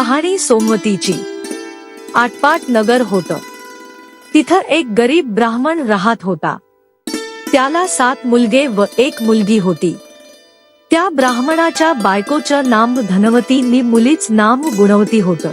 कहाणी सोमवतीची. आटपाट नगर होत. तिथं एक गरीब ब्राह्मण राहत होता. त्याला सात मुलगे व एक मुलगी होती. त्या ब्राह्मणाच्या बायकोचं नाम धनवती नि मुलीच नाम गुणवती होत.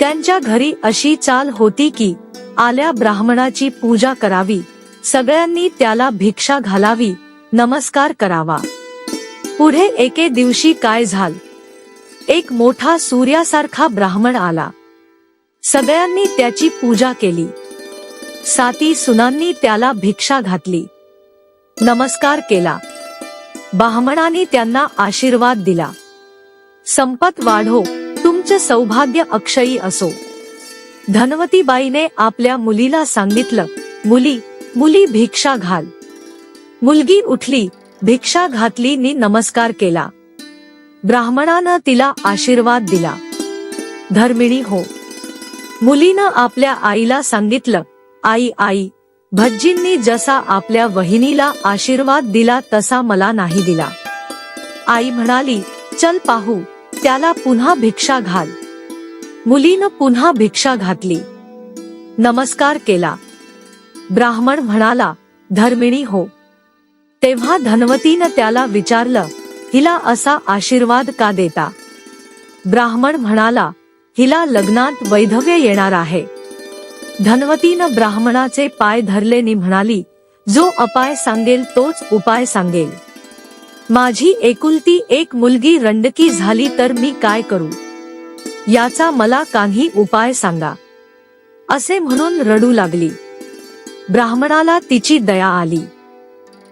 त्यांच्या घरी अशी चाल होती की आल्या ब्राह्मणाची पूजा करावी सगळ्यांनी त्याला भिक्षा घालावी नमस्कार करावा. पुढे एके दिवशी काय झालं? एक मोठा सूर्यासारखा ब्राह्मण आला. सगळ्यांनी त्याची पूजा केली. साती सुनांनी त्याला भिक्षा घातली. नमस्कार केला. ब्राह्मणाने त्यांना आशीर्वाद दिला. संपत वाढो तुमचे सौभाग्य अक्षयी असो. धनवतीबाईने आपल्या मुलीला सांगितलं मुली मुली भिक्षा घाल. मुलगी उठली भिक्षा घातली नि नमस्कार केला. ब्राह्मणानं तिला आशीर्वाद दिला. धर्मिणी हो. मुलीनं आपल्या आईला सांगितलं आई आई भज्जींनी जसा आपल्या वहिनीला आशीर्वाद दिला तसा मला नाही दिला. आई म्हणाली चल पाहू त्याला पुन्हा भिक्षा घाल. मुलीनं पुन्हा भिक्षा घातली. नमस्कार केला. ब्राह्मण म्हणाला धर्मिणी हो. तेव्हा धनवतीनं त्याला विचारलं हिला असा आशीर्वाद का देता? ब्राह्मण म्हणाला हिला लग्नात वैधव्य येणार आहे. धनवतीनं ब्राह्मणाचे पाय धरले नि म्हणाली जो अपाय सांगेल तोच उपाय सांगेल. माझी एकुलती एक मुलगी रंडकी झाली तर मी काय करू? याचा मला काही उपाय सांगा. असे म्हणून रडू लागली. ब्राह्मणाला तिची दया आली.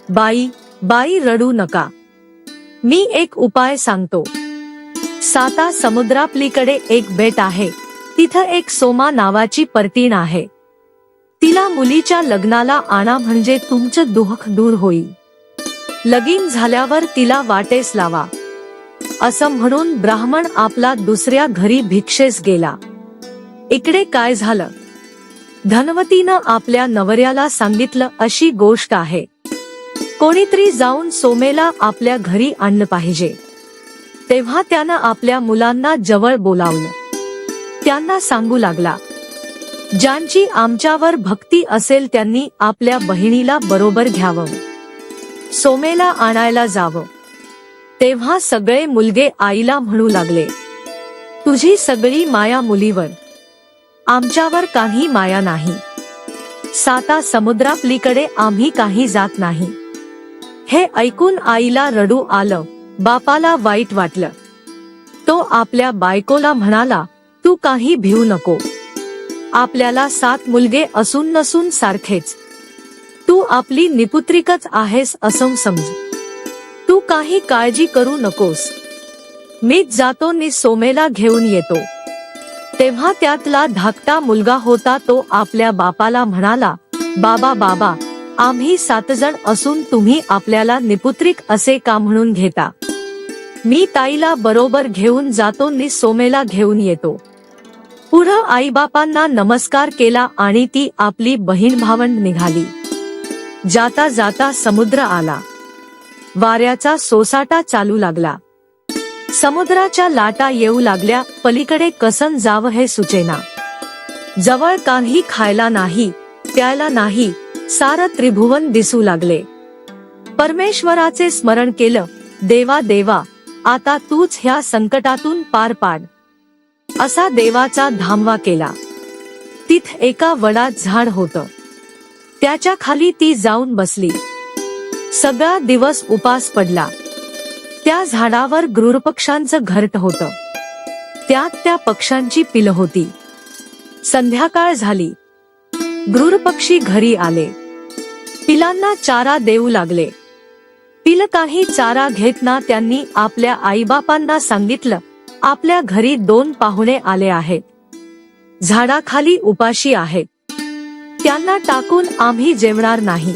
बाई बाई रडू नका. मी एक उपाय सांगतो. साता समुद्रापलीकडे एक बेट आहे. तिथं एक सोमा नावाची परतीण आहे. तिला मुलीच्या लग्नाला आणा म्हणजे तुमचं दुःख दूर होईल. लगीन झाल्यावर तिला वाटेस लावा. असं म्हणून ब्राह्मण आपला दुसऱ्या घरी भिक्षेस गेला. इकडे काय झालं? धनवतीनं आपल्या नवऱ्याला सांगितलं अशी गोष्ट आहे. कोणीतरी जाऊन सोमेला आपल्या घरी आणलं पाहिजे. तेव्हा त्यानं आपल्या मुलांना जवळ बोलावलं. त्यांना सांगू लागला ज्यांची आमच्यावर भक्ती असेल त्यांनी आपल्या बहिणीला बरोबर घ्यावं. सोमेला आणायला जावं. तेव्हा सगळे मुलगे आईला म्हणू लागले तुझी सगळी माया मुलीवर. आमच्यावर काही माया नाही. साता समुद्रापलीकडे आम्ही काही जात नाही. हे ऐकून आईला रडू आलं. बापाला वाईट वाटलं. तो आपल्या बायकोला म्हणाला तू काही भिऊ नको. आपल्याला सात मुलगे असून नसून सारखेच. तू आपली निपुत्रिकच आहेस असं समज. तू काही काळजी करू नकोस. मीच जातो नि सोमेला घेऊन येतो. तेव्हा त्यातला धाकटा मुलगा होता तो आपल्या बापाला म्हणाला बाबा बाबा आम्ही सात जण असून तुम्ही आपल्याला निपुत्रिक असे का म्हणून घेता? मी ताईला बरोबर घेऊन जातो नि सोमेला घेऊन येतो. पुढं आईबापांना नमस्कार केला आणि ती आपली बहीण भावंड निघाली. जाता जाता समुद्र आला. वाऱ्याचा सोसाटा चालू लागला. समुद्राच्या लाटा येऊ लागल्या पलीकडे कसन जावं हे सुचेना. जवळ काही खायला नाही प्यायला नाही सार त्रिभुवन दिसू लागले. परमेश्वराचे स्मरण केलं देवा देवा आता तूच ह्या संकटातून पार पाड. असा देवाचा धामवा केला. तिथ एका वडात झाड होतं. त्याच्याखाली ती जाऊन बसली. सगळा दिवस उपास पडला. त्या झाडावर गृहपक्षांचं घरट होत. त्यात त्या पक्ष्यांची पिलं होती. संध्याकाळ झाली. गृहपक्षी घरी आले. पिलांना चारा देऊ लागले. पिल काही चारा घेतना त्यांनी आपल्या आईबापांना सांगितलं आपल्या घरी दोन पाहुणे आले आहेत. झाडाखाली उपाशी आहेत त्यांना टाकून आम्ही जेवणार नाही.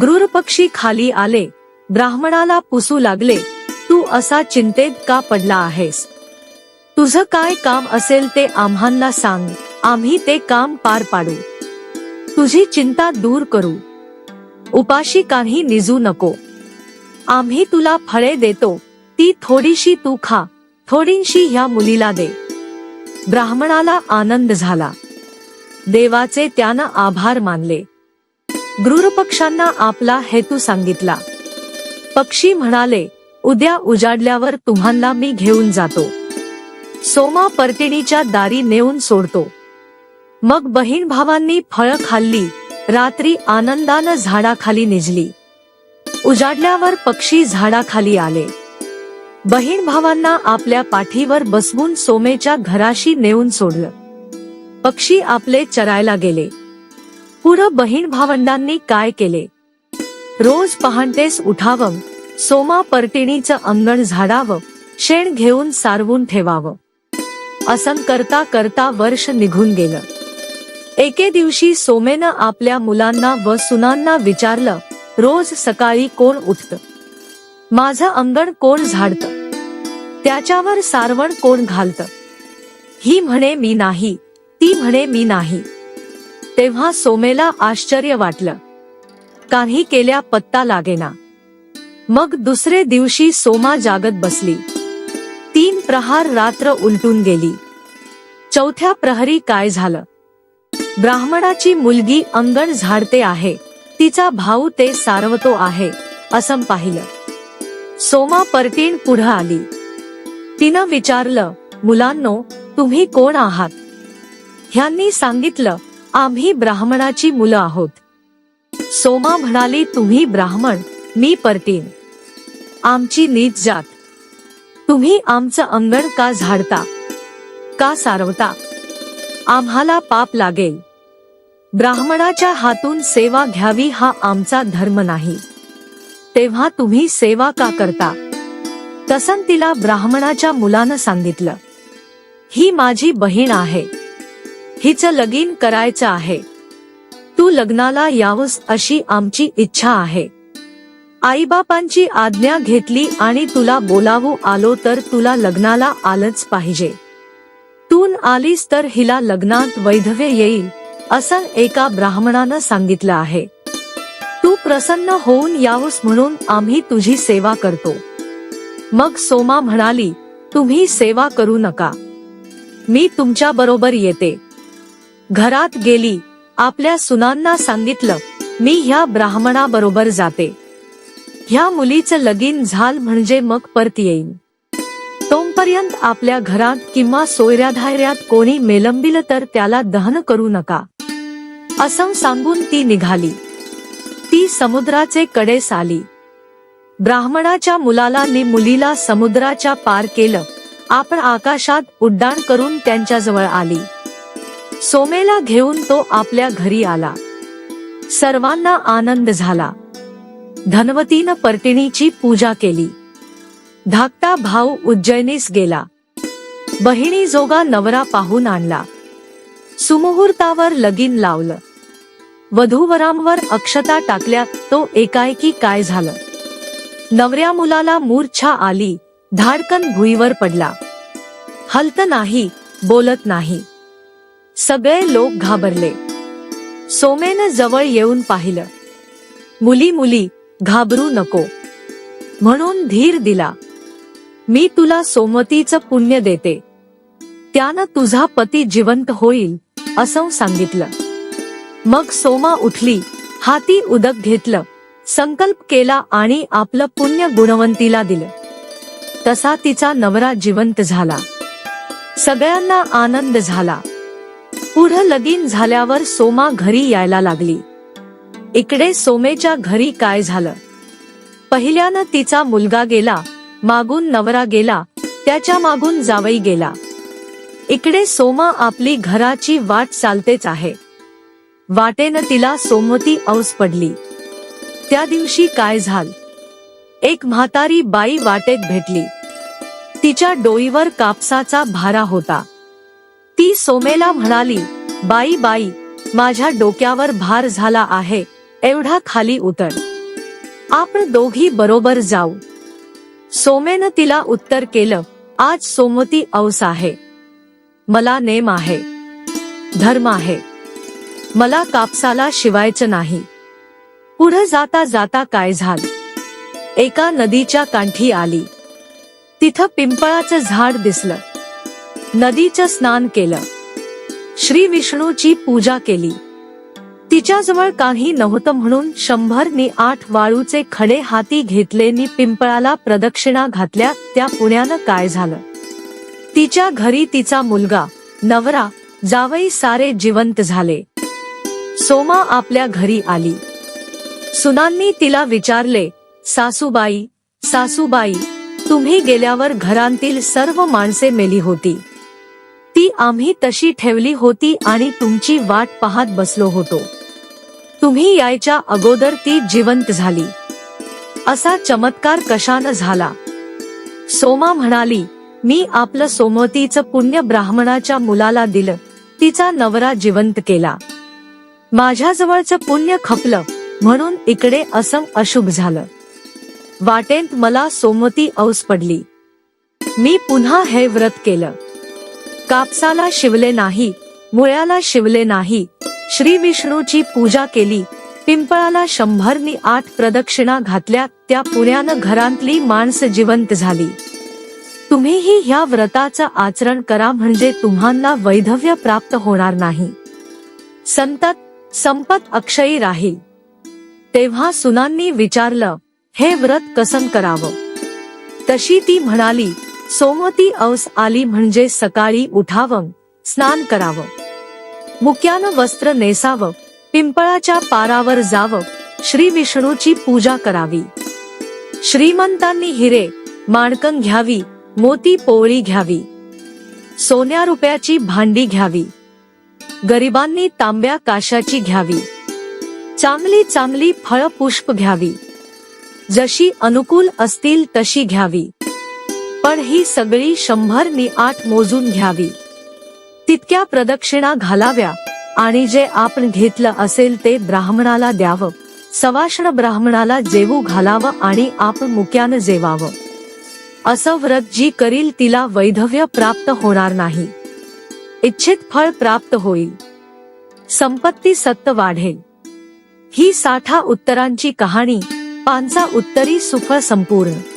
गृहपक्षी खाली आले. ब्राह्मणाला पुसू लागले तू असा चिंतेत का पडला आहेस? तुझं काय काम असेल ते आम्हांना सांग. आम्ही ते काम पार पाडू. तुझी चिंता दूर करू. उपाशी काही निजू नको. आम्ही तुला फळे देतो. ती थोडीशी तू खा. थोडीशी ह्या मुलीला दे. ब्राह्मणाला आनंद झाला. देवाचे त्यानं आभार मानले. गृहपक्षांना आपला हेतू सांगितला. पक्षी म्हणाले उद्या उजाडल्यावर तुम्हाला मी घेऊन जातो. सोमा परतिणीच्या दारी नेऊन सोडतो. मग बहीण भावांनी फळं खाल्ली. रात्री आनंदानं झाडाखाली निजली. उजाडल्यावर पक्षी झाडाखाली आले. बहीण भावांना आपल्या पाठीवर बसवून सोमेच्या घराशी नेऊन सोडलं. पक्षी आपले चरायला गेले. पुढं बहीण भावंडांनी काय केले? रोज पहाटेस उठावं. सोमा परटिणीचं अंगण झाडावं. शेण घेऊन सारवून ठेवावं. असं करता करता वर्ष निघून गेलं. एके दिवशी सोमेनं आपल्या मुलांना व सुनांना विचारलं रोज सकाळी कोण उठत? माझं अंगण कोण झाडत? त्याच्यावर सारवण कोण घालत? ही म्हणे मी नाही ती म्हणे मी नाही. तेव्हा सोमेला आश्चर्य वाटलं. काही केल्या पत्ता लागेना. मग दुसरे दिवशी सोमा जागत बसली. तीन प्रहार रात्र उलटून गेली. चौथ्या प्रहरी काय झालं? ब्राह्मणाची मुलगी अंगण झाडते आहे. तिचा भाऊ ते सारवतो आहे असं पाहिलं. सोमा परतीन पुढं आली. तिनं विचारलं मुलांनो तुम्ही कोण आहात? ह्यांनी सांगितलं आम्ही ब्राह्मणाची मुलं आहोत. सोमा म्हणाली तुम्ही ब्राह्मण मी परतीन आमची नीच जात. तुम्ही आमचं अंगण का झाडता? का सारवता? आम्हाला पाप लागेल. ब्राह्मणाच्या हातून सेवा घ्यावी हा आमचा धर्म नाही. तेव्हा तुम्ही सेवा का करता? तसं तिला ब्राह्मणाच्या मुलानं सांगितलं. ही माझी बहीण आहे. हिचं लगीन करायचं आहे. तू लग्नाला यावस अशी आमची इच्छा आहे. आईबापांची आज्ञा घेतली आणि तुला बोलावू आलो तर तुला लग्नाला आलंच पाहिजे. तून आलीस तर हिला लग्नात वैधव्य येईल. असं एका ब्राह्मणानं सांगितलं आहे. तू प्रसन्न होऊन यावस म्हणून आम्ही तुझी सेवा करतो. मग सोमा म्हणाली तुम्ही सेवा करू नका. मी तुमच्या बरोबर येते. घरात गेली आपल्या सुनांना सांगितलं मी ह्या ब्राह्मणा बरोबर जाते. ह्या मुलीचं लगीन झाल म्हणजे मग परत येईन. तोपर्यंत आपल्या घरात किंवा सोयऱ्याधायऱ्यात कोणी मेलंबिलं तर त्याला दहन करू नका. असं सांगून ती निघाली. ती समुद्राचे कडेस आली ब्राह्मणाच्या मुलाला ने मुलीला समुद्राच्या पार केलं. आपण आकाशात उड्डाण करून त्यांच्याजवळ आली. सोमेला घेऊन तो आपल्या घरी आला. सर्वांना आनंद झाला. धनवतीनं पर्टिणीची पूजा केली. धाकटा भाऊ उज्जैनीस गेला. बहिणी जोगा नवरा पाहून आणला. सुमुहूर्तावर लगीन लावलं. वधूवरांवर अक्षता टाकल्या तो एकाएकी काय झालं? नवऱ्या मुलाला मूर्छा आली धाडकन भुईवर पडला. हलत नाही बोलत नाही. सगळे लोक घाबरले. सोमेनं जवळ येऊन पाहिलं. मुली मुली घाबरू नको. म्हणून धीर दिला. मी तुला सोमतीचं पुण्य देते. त्यानं तुझा पती जिवंत होईल असं सांगितलं. मग सोमा उठली. हाती उदक घेतलं. संकल्प केला आणि आपलं पुण्य गुणवंतीला दिलं. तसा तिचा नवरा जिवंत झाला. सगळ्यांना आनंद झाला. पुढं लगीन झाल्यावर सोमा घरी यायला लागली. इकडे सोमेच्या घरी काय झालं? पहिल्यानं तिचा मुलगा गेला मागून नवरा गेला त्याच्या मागून जावई गेला. इकडे सोमा आपली घराची वाट चालतेच आहे. वाटेनं तिला सोमवती औस पडली. त्या दिवशी काय झाल? एक म्हातारी बाई वाटेत भेटली. तिच्या डोईवर कापसाचा भारा होता. ती सोमेला म्हणाली बाई बाई माझ्या डोक्यावर भार झाला आहे एवढा खाली उतर. आपण दोघी बरोबर जाऊ. सोमेनं तिला उत्तर केलं आज सोमवती औस आहे. मला नेम आहे. धर्म आहे. मला कापसाला शिवायचं नाही. पुढे जाता जाता काय झालं? एका नदीच्या कांठी आली. तिथं पिंपळाचं झाड दिसलं. नदीचं स्नान केलं. श्री विष्णूची पूजा केली. तिच्याजवळ काही नव्हतं म्हणून शंभरनी आठ वाळूचे खडे हाती घेतले नि पिंपळाला प्रदक्षिणा घातल्या त्या पुण्यानं काय झालं? तिच्या घरी तिचा मुलगा नवरा जावई सारे जिवंत झाले. सोमा आपल्या घरी आली. सुनांनी तिला विचारले सासूबाई सासूबाई तुम्ही गेल्यावर घरांतील सर्व माणसे मेली होती. ती आम्ही तशी ठेवली होती आणि तुमची वाट पाहत बसलो होतो. तुम्ही यायच्या अगोदर ती जिवंत झाली. असा चमत्कार कशानं झाला? सोमा म्हणाली मी आपलं सोमवतीचं पुण्य ब्राह्मणाच्या मुलाला दिलं. तिचा नवरा जिवंत केला. माझ्याजवळचं पुण्य खपलं म्हणून इकडे असम अशुभ झालं. वाटेत मला सोमती औस पडली. मी पुन्हा हे व्रत केलं. कापसाला शिवले नाही मुळ्याला शिवले नाही श्री विष्णूची पूजा केली पिंपळाला शंभरनी आठ प्रदक्षिणा घातल्या त्या पुण्यानं घरांतली माणसं जिवंत झाली. तुम्हीही ह्या व्रताचं आचरण करा म्हणजे तुम्हाला वैधव्य प्राप्त होणार नाही. संतत संपत अक्षयी राहील तेव्हा सुनांनी विचारलं हे व्रत कसं करावं? तशी ती म्हणाली सोमवती औस आली म्हणजे सकाळी उठावं स्नान करावं. मुक्यानं वस्त्र नेसावं पिंपळाच्या पारावर जावं श्री विष्णूची पूजा करावी. श्रीमंतांनी हिरे माणकं घ्यावी मोती पोळी घ्यावी. सोन्या रुपयाची भांडी घ्यावी. गरिबांनी तांब्या काशाची घ्यावी. चांगली चांगली फळ पुष्प घ्यावी. जशी अनुकूल असतील तशी घ्यावी. पण ही सगळी शंभर नि आठ मोजून घ्यावी. तितक्या प्रदक्षिणा घालाव्या आणि जे आपण घेतलं असेल ते ब्राह्मणाला द्यावं. सवाष्ण ब्राह्मणाला जेवू घालावं आणि आपण मुक्यानं जेवावं. असं व्रत जी करील तिला वैधव्य प्राप्त होणार नाही. इच्छित फळ प्राप्त होईल. संपत्ती सत्त वाढेल. ही साठा उत्तरांची कहाणी पांचा उत्तरी सुफळ संपूर्ण.